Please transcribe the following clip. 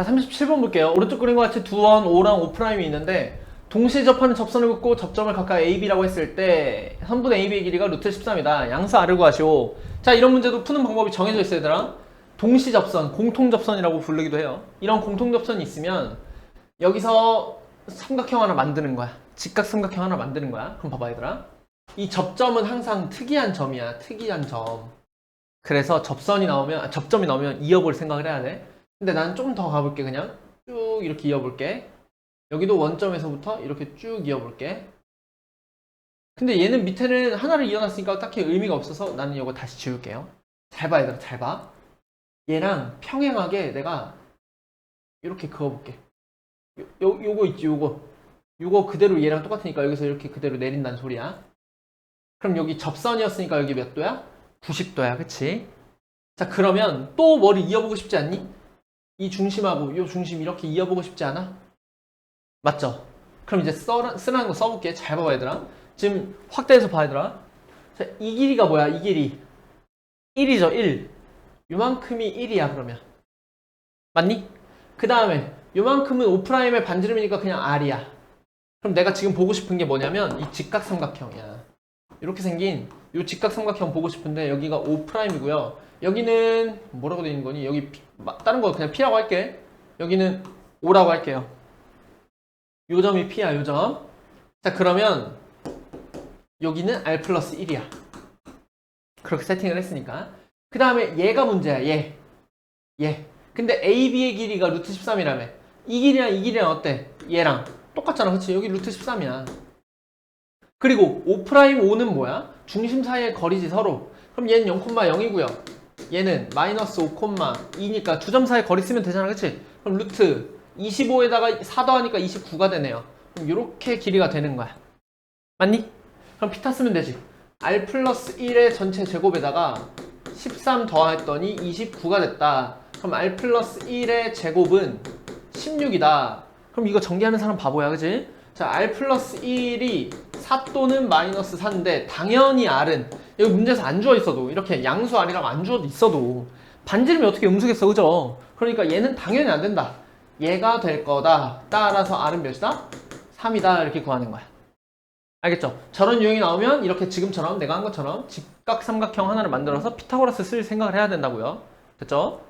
자, 37번 볼게요. 오른쪽 그림과 같이 두 원 5랑 5 프라임이 있는데 동시에 접하는 접선을 긋고 접점을 각각 AB라고 했을 때 선분 AB의 길이가 루트 13이다. 양수 R을 구하시오. 자, 이런 문제도 푸는 방법이 정해져 있어요, 얘들아. 동시 접선, 공통 접선이라고 부르기도 해요. 이런 공통 접선이 있으면 여기서 삼각형 하나 만드는 거야. 직각 삼각형 하나 만드는 거야. 그럼 봐봐, 얘들아. 이 접점은 항상 특이한 점이야. 특이한 점. 그래서 접선이 나오면, 아, 접점이 나오면 이어볼 생각을 해야 돼. 근데 난 좀 더 가볼게, 그냥. 쭉 이렇게 이어볼게. 여기도 원점에서부터 이렇게 쭉 이어볼게. 근데 얘는 밑에는 하나를 이어놨으니까 딱히 의미가 없어서 나는 이거 다시 지울게요. 잘 봐, 얘들아, 잘 봐. 얘랑 평행하게 내가 이렇게 그어볼게. 요, 요, 요거 있지, 요거. 요거 그대로 얘랑 똑같으니까 여기서 이렇게 그대로 내린다는 소리야. 그럼 여기 접선이었으니까 여기 몇 도야? 90도야, 그치? 자, 그러면 또 머리 이어보고 싶지 않니? 이 중심하고 요 중심 이렇게 이어보고 싶지 않아? 맞죠? 그럼 이제 써, 쓰라는 거 써볼게. 잘 봐봐, 얘들아. 지금 확대해서 봐, 얘들아. 자, 이 길이가 뭐야, 이 길이? 1이죠, 1. 요만큼이 1이야, 그러면. 맞니? 그 다음에 요만큼은 5'의 반지름이니까 그냥 R이야. 그럼 내가 지금 보고 싶은 게 뭐냐면 이 직각삼각형이야. 이렇게 생긴 이 직각 삼각형 보고 싶은데 여기가 5'이고요. 여기는 뭐라고 되어 있는 거니? 여기 다른 거 그냥 P라고 할게. 여기는 5라고 할게요. 요 점이 P야, 요 점. 자, 그러면 여기는 R 플러스 1이야. 그렇게 세팅을 했으니까. 그 다음에 얘가 문제야, 얘. 얘. 근데 AB의 길이가 루트 13이라며. 이 길이랑 이 길이랑 어때? 얘랑. 똑같잖아, 그치? 여기 루트 13이야. 그리고 5'5는 뭐야? 중심 사이의 거리지 서로. 그럼 얘는 0,0이고요. 얘는 마이너스 5,2니까 두점 사이 거리 쓰면 되잖아, 그치? 그럼 루트 25에다가 4 더하니까 29가 되네요. 그럼 이렇게 길이가 되는 거야. 맞니? 그럼 피타 쓰면 되지. R 플러스 1의 전체 제곱에다가 13 더했더니 29가 됐다. 그럼 R 플러스 1의 제곱은 16이다. 그럼 이거 전개하는 사람 바보야, 그지? 자, R 플러스 1이 4 또는 마이너스 4인데 당연히 R은 여기 문제에서 안 주어 있어도 이렇게 양수 R이라고 안 주어 있어도 반지름이 어떻게 음수겠어, 그죠? 그러니까 얘는 당연히 안 된다. 얘가 될 거다. 따라서 R은 몇이다? 3이다. 이렇게 구하는 거야. 알겠죠? 저런 유형이 나오면 이렇게 지금처럼 내가 한 것처럼 직각삼각형 하나를 만들어서 피타고라스 쓸 생각을 해야 된다고요. 됐죠?